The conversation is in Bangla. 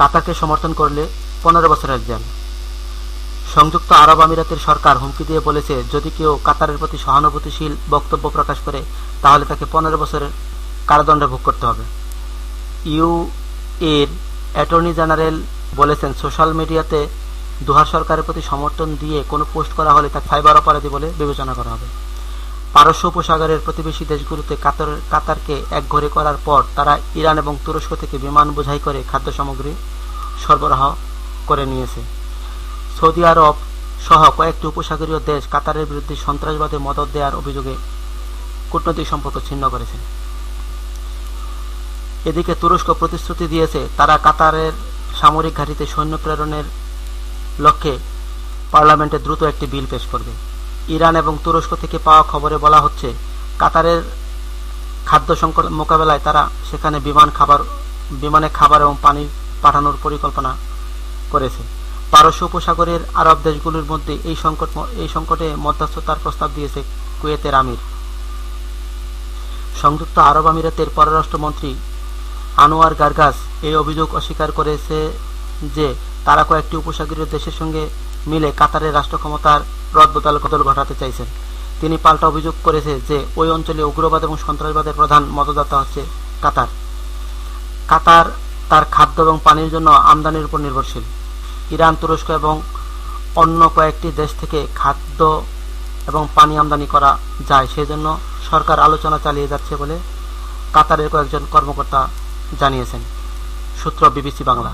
কাতারকে সমর্থন করলে পনেরো বছরের জেল সংযুক্ত আরব আমিরাতের সরকার হুমকি দিয়ে বলেছে, যদি কেউ কাতারের প্রতি সহানুভূতিশীল বক্তব্য প্রকাশ করে, তাহলে তাকে পনেরো বছরের কারাদণ্ড ভোগ করতে হবে। ইউ এর অ্যাটর্নি জেনারেল বলেছেন, সোশ্যাল মিডিয়াতে দুহার সরকারের প্রতি সমর্থন দিয়ে কোনো পোস্ট করা হলে তাকে ফাইবার অপরাধী বলে বিবেচনা করা হবে। পারস্য উপসাগরের প্রতিবেশী দেশগুলোতে কাতার, কাতারকে একঘরে করার পর তারা ইরান এবং তুরস্ক থেকে বিমান বোঝাই করে খাদ্য সামগ্রী সরবরাহ করে নিয়েছে। সৌদি আরব সহ কয়েকটি উপসাগরীয় দেশ কাতারের বিরুদ্ধে সন্ত্রাসবাদে মদত দেওয়ার অভিযোগে কূটনৈতিক সম্পর্ক ছিন্ন করেছে। এদিকে তুরস্ক প্রতিশ্রুতি দিয়েছে তারা কাতারের সামরিক ঘাঁটিতে সৈন্য প্রেরণের লক্ষ্যে পার্লামেন্টে দ্রুত একটি বিল পেশ করবে। ইরান এবং তুরস্ক থেকে পাওয়া খবরে বলা হচ্ছে, কাতারের খাদ্য সংকট মোকাবেলায় তারা সেখানে বিমান খাবার, বিমানে খাবার এবং পানি পাঠানোর পরিকল্পনা করেছে। পারস্য উপসাগরের আরব দেশগুলির মধ্যে এই সংকট এই সংকটে মধ্যস্থতার প্রস্তাব দিয়েছে কুয়েতের আমির। সংযুক্ত আরব আমিরাতের পররাষ্ট্রমন্ত্রী আনোয়ার গার্গাস এই অভিযোগ অস্বীকার করেছে যে তারা কয়েকটি উপসাগরীয় দেশের সঙ্গে মিলে কাতারের রাষ্ট্র ক্ষমতার রদবদল কদল ঘটাতে চাইছেন। তিনি পাল্টা অভিযোগ করেছে যে ওই অঞ্চলে উগ্রবাদ এবং সন্ত্রাসবাদের প্রধান মতদাতা হচ্ছে কাতার। কাতার তার খাদ্য এবং পানির জন্য আমদানির উপর নির্ভরশীল। ইরান, তুরস্ক এবং অন্য কয়েকটি দেশ থেকে খাদ্য এবং পানি আমদানি করা যায়, সেজন্য সরকার আলোচনা চালিয়ে যাচ্ছে বলে কাতারের কয়েকজন কর্মকর্তা জানিয়েছেন। সূত্র বিবিসি বাংলা।